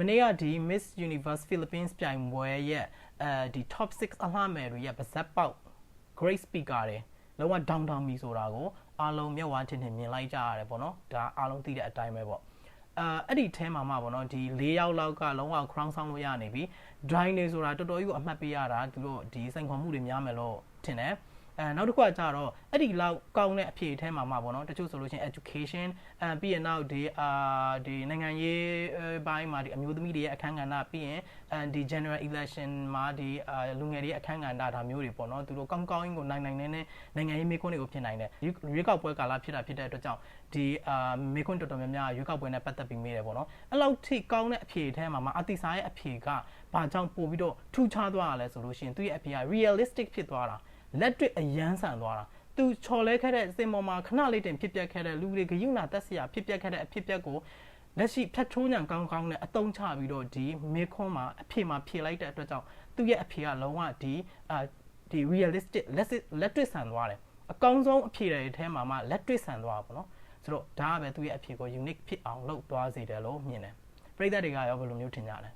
မနေ့ကဒီ Miss Universe Philippines ပြိုင်ပွဲရဲ့အဲဒီ top 6အလှမယ်တွေရဲ့ပါဇက်ပေါက် great speaker တွေလုံးဝ down down ပြီဆိုတာကိုအားလုံးမျက်ဝါးထင်ထင်မြင်လိုက်ကြရတယ်ပေါ့နော်ဒါအားလုံးသိတဲ့အတိုင်းပဲပေါ့အာအဲ့ဒီအဲမှာမှာပေါ့နော်ဒီ၄ယောက်လောက်ကလုံးဝ crown ဆောင်လို့ရနေပြီ dry နေဆိုတာတော်တော်ကြီးကိုအမှတ်ပေးရတာသူတို့ဒီစိန်ခေါ်မှုတွေများမယ်လို့ထင်တယ် အဲနောက်တစ်ခုကကြတော့အဲ့ဒီလောက်ကောင်းတဲ့အဖြေအထဲမှာမှာပေါ့နော်တချို့ဆိုလို့ရှိရင် education အဲပြီးရင်နောက်ဒီအာဒီနိုင်ငံရေးဘိုင်းမှာဒီအမျိုးသမီးတွေရဲ့အခန်းကဏ္ဍပြီးရင်အဲဒီ general election မှာဒီအာလူငယ်တွေရဲ့အခန်းကဏ္ဍဒါမျိုးတွေပေါ့နော်သူတို့ကောင်းကောင်းကြီးကိုနိုင်နိုင်နဲ့နိုင်ငံရေးမေးခွန်းတွေကိုဖြစ်နိုင်တယ်ရွေးကောက်ပွဲကာလဖြစ်တာဖြစ်တဲ့အတွက်ကြောင့်ဒီအာမေးခွန်းတော်တော်များများရွေးကောက်ပွဲနဲ့ပတ်သက်ပြီးမေးတယ်ပေါ့နော်အဲ့လောက်ထိကောင်းတဲ့အဖြေအထဲမှာမှာအတိစာရဲ့အဖြေကဘာကြောင့်ပို့ပြီးတော့ထူးခြားသွားရလဲဆိုလို့ရှိရင်သူရဲ့အဖြေက realistic ဖြစ်သွားတာ လက်တွေ့အယမ်းဆန်သွားတာသူချော်လဲခဲ့တဲ့စင်ပေါ်မှာခဏလေးတင်ဖြစ်ပျက်ခဲ့တဲ့လူတွေဂယုဏတက်စရာဖြစ်ပျက်ခဲ့တဲ့အဖြစ်ပျက်ကိုလက်ရှိဖြတ်ထိုးညံကောင်းကောင်းနဲ့အတုံးချပြီးတော့ဒီမေခွန်းမှာအဖြေမှာဖြေလိုက်တဲ့အတွက်ကြောင့်သူ့ရဲ့အဖြေကလုံးဝဒီအာဒီ realistic လက်လက်တွေ့ဆန်သွားတယ်အကောင်းဆုံးအဖြေတွေထဲမှာမှလက်တွေ့ဆန်သွားပါဘောနော်ဆိုတော့ဒါကပဲသူ့ရဲ့အဖြေကို unique ဖြစ်အောင်လုပ်သွားစေတယ်လို့မြင်တယ်ပရိသတ်တွေကရောဘယ်လိုမျိုးထင်ကြလဲ